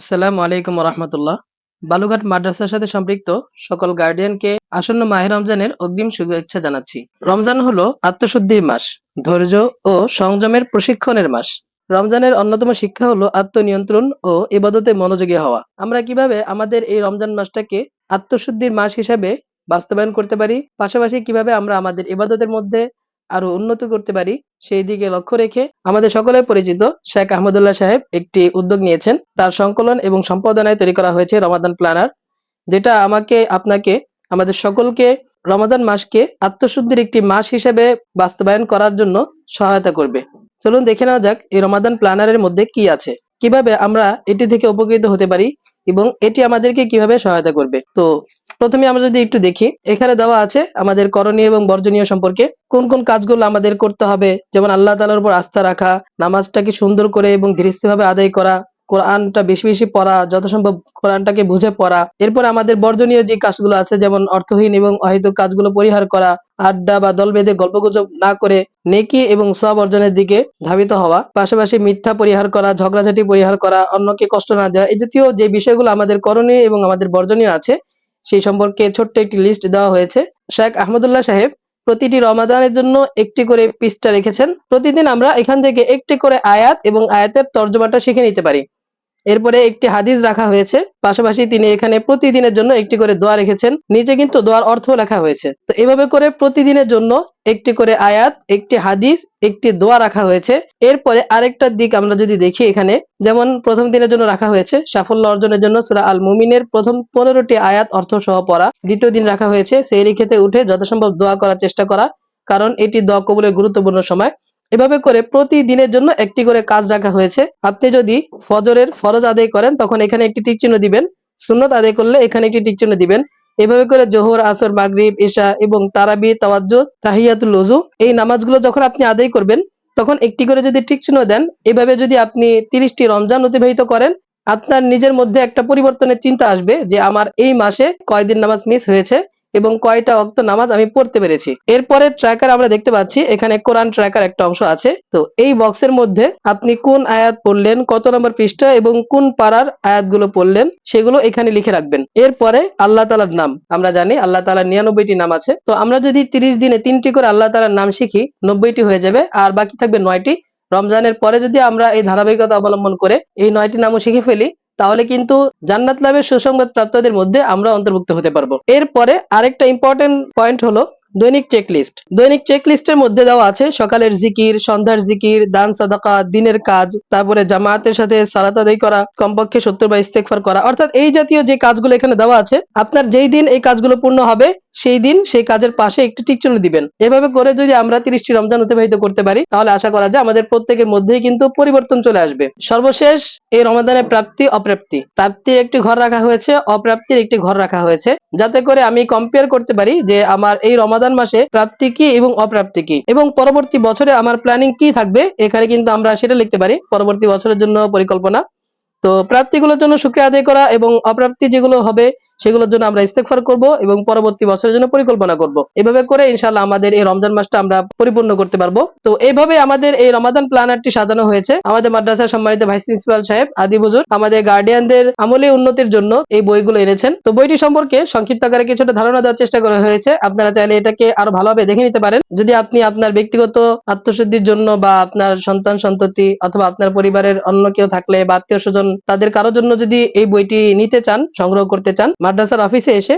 আসসালামু আলাইকুম রহমতুল্লাহ বালুঘাট মাদ্রাসার সাথে সম্পৃক্ত সকল গার্ডিয়ানকে আসন্ন মাহে রমজানের অগ্রিম শুভেচ্ছা জানাচ্ছি। রমজান হলো আত্মশুদ্ধির মাস, ধৈর্য ও সংযমের প্রশিক্ষণের মাস। রমজানের অন্যতম শিক্ষা হলো আত্মনিয়ন্ত্রণ ও ইবাদতে মনোযোগী হওয়া। আমরা কীভাবে আমাদের এই রমজান মাসটাকে আত্মশুদ্ধির মাস হিসাবে বাস্তবায়ন করতে পারি, পাশাপাশি কীভাবে আমরা আমাদের ইবাদতের মধ্যে আরও উন্নত করতে পারি, সেই দিকে লক্ষ্য রেখে আমাদের সকলে পরিচিত শেখ আহমদুল্লাহ সাহেব একটি উদ্যোগ নিয়েছেন। তার সংকলন এবং সম্পাদনায় তৈরি করা হয়েছে রমাদান প্ল্যানার, যেটা আমাকে, আপনাকে, আমাদের সকলকে রমাদান মাসকে আত্মশুদ্ধির একটি মাস হিসেবে বাস্তবায়ন করার জন্য সহায়তা করবে। চলুন দেখে নেওয়া যাক এই রমাদান প্ল্যানারের মধ্যে কি আছে। কীভাবে আমরা এটি থেকে উপকৃত হতে পারি এবং এটি আমাদেরকে কীভাবে সহায়তা করবে। তো, প্রথমে আমরা যদি একটু দেখি, এখানে দেওয়া আছে আমাদের করণীয় এবং বর্জনীয় সম্পর্কে কোন কোন কাজগুলো আমাদের করতে হবে। যেমন আল্লাহ তালার উপর আস্থা রাখা, নামাজটাকে সুন্দর করে এবং ধীরস্থিরভাবে আদায় করা, কোরআনটা বেশি বেশি পড়া, যথাসম্ভব কোরআনটাকে বুঝে পড়া। এরপর আমাদের বর্জনীয় যে কাজগুলো আছে, যেমন অর্থহীন এবং অহেতুক কাজগুলো পরিহার করা আড্ডা বা দল বেঁধে গল্পগুজব না করে নেকি এবং সব অর্জনের দিকে ধাবিত হওয়া, পাশাপাশি মিথ্যা পরিহার করা, ঝগড়াঝাটি পরিহার করা, অন্যকে কষ্ট না দেওয়া এই জাতীয় যে বিষয়গুলো আমাদের করণীয় এবং আমাদের বর্জনীয় আছে, সেই সম্পর্কে ছোট্ট একটি লিস্ট দেওয়া হয়েছে। শেখ আহমদুল্লাহ সাহেব প্রতিটি রমাদানের জন্য একটি করে পৃষ্ঠা রেখেছেন। প্রতিদিন আমরা এখান থেকে একটি করে আয়াত এবং আয়াতের তর্জমাটা শিখে নিতে পারি। এরপরে একটি হাদিস রাখা হয়েছে। পাশাপাশি তিনি এখানে প্রতিদিনের জন্য একটি করে দোয়া রেখেছেন। নিচে কিন্তু দোয়ার অর্থ লেখা হয়েছে। তো এভাবে করে প্রতিদিনের জন্য একটি করে আয়াত, একটি হাদিস, একটি দোয়া রাখা হয়েছে। এরপরে আরেকটা দিক আমরা যদি দেখি এখানে, যেমন প্রথম দিনের জন্য রাখা হয়েছে, সাফল্য অর্জনের জন্য সুরা আল মুমিনের প্রথম পনেরোটি আয়াত অর্থ সহ পড়া। দ্বিতীয় দিন রাখা হয়েছে, সেই খেতে উঠে যথাসম্ভব দোয়া করার চেষ্টা করা, কারণ এটি দোয়া কবুলের গুরুত্বপূর্ণ সময়। এভাবে করে প্রতিদিনের জন্য একটি করে কাজ রাখা হয়েছে। আপনি যদি ফজরের ফরজ আদায় করেন, তখন এখানে একটি টিক চিহ্ন দিবেন। সুন্নত আদায় করলে এখানে একটি টিক চিহ্ন দিবেন। এভাবে করে জোহর, আসর, মাগরিব এশা এবং তারাবি তাওয়াজ্জু তাহিয়াতুল ওযু এই নামাজগুলো যখন আপনি আদায় করবেন, তখন একটি করে যদি টিক চিহ্ন দেন, এভাবে যদি আপনি তিরিশটি রমজান অতিবাহিত করেন, আপনার নিজের মধ্যে একটা পরিবর্তনের চিন্তা আসবে যে আমার এই মাসে কয়দিন নামাজ মিস হয়েছে। এবং কয়টা অক্ত নামাজ আমি পড়তে পেরেছি। এরপরে ট্র্যাকার আমরা দেখতে পাচ্ছি, এখানে কোরআন ট্র্যাকার একটা অংশ আছে। তো এই বক্সের মধ্যে আপনি কোন আয়াত পড়লেন, কত নম্বর পৃষ্ঠা এবং কোন পাড়ার আয়াতগুলো পড়লেন, সেগুলো এখানে লিখে রাখবেন। এরপরে আল্লাহ তালার নাম, আমরা জানি আল্লাহ তালার নিরানব্বইটি নাম আছে। তো আমরা যদি তিরিশ দিনে তিনটি করে আল্লাহ তালার নাম শিখি, নব্বইটি হয়ে যাবে, আর বাকি থাকবে নয়টি। রমজানের পরে যদি আমরা এই ধারাবাহিকতা অবলম্বন করে এই নয়টি নামও শিখে ফেলি তাহলে কিন্তু জান্নাত লাভের সুসংবাদ প্রাপ্তদের মধ্যে আমরা অন্তর্ভুক্ত হতে পারব। এরপরে আরেকটা ইম্পর্টেন্ট পয়েন্ট হলো দৈনিক চেকলিস্ট দৈনিক চেকলিস্টের মধ্যে দেওয়া আছে সকালের জিকির সন্ধ্যার জিকির দান, সাদাকা, দিনের কাজ, তারপরে জামায়াতের সাথে সালাত আদায় করা, কমপক্ষে সত্তর বা ইস্তেকফার করা। অর্থাৎ এই জাতীয় যে কাজগুলো এখানে দেওয়া আছে, আপনার যেই দিন এই কাজগুলো পূর্ণ হবে সেই দিন সেই কাজের পাশে একটি টিক চিহ্ন দিবেন। এভাবে করে যদি আমরা তিরিশটি রমজান অতিবাহিত করতে পারি, তাহলে আশা করা যায় আমাদের প্রত্যেকের মধ্যেই কিন্তু পরিবর্তন চলে আসবে। সর্বশেষ, এই রমাদানের প্রাপ্তি, অপ্রাপ্তি। প্রাপ্তির একটি ঘর রাখা হয়েছে, অপ্রাপ্তির একটি ঘর রাখা হয়েছে। যাতে করে আমি কম্পেয়ার করতে পারি যে আমার এই রমাদান মাসে প্রাপ্তি কি এবং অপ্রাপ্তি কি? এবং পরবর্তী বছরে আমার প্ল্যানিং কি থাকবে? এখানে কিন্তু আমরা সেটা লিখতে পারি। পরবর্তী বছরের জন্য পরিকল্পনা। তো প্রাপ্তিগুলোর জন্য শুক্রিয়া আদায় করা এবং অপ্রাপ্তি যেগুলো হবে সেগুলোর জন্য আমরা ইস্তেকফার করব এবং পরবর্তী বছরের জন্য পরিকল্পনা করব। এভাবে করে ইনশাল্লাহ আমাদের এই রমজান মাসটা আমরা পরিপূর্ণ করতে পারব। তো এইভাবে আমাদের এই রমাদান প্ল্যানারটি সাজানো হয়েছে। আমাদের মাদ্রাসার সম্মানিত ভাইস প্রিন্সিপাল সাহেব আদি বুজুর আমাদের গার্ডিয়ানদের আমলে উন্নতির জন্য এই বইগুলো এনেছেন। তো বইটি সম্পর্কে সংক্ষিপ্ত আকারে কিছুটা ধারণা দেওয়ার চেষ্টা করা হয়েছে। আপনারা চাইলে এটাকে আরও ভালোভাবে দেখে নিতে পারেন। যদি আপনি আপনার ব্যক্তিগত আত্মশুদ্ধির জন্য বা আপনার সন্তান সন্ততি অথবা আপনার পরিবারের অন্য কেউ থাকলে বা আত্মীয় স্বজন তাদের কারোর জন্য যদি এই বইটি নিতে চান, সংগ্রহ করতে চান মাদ্রাসার অফিসে এসে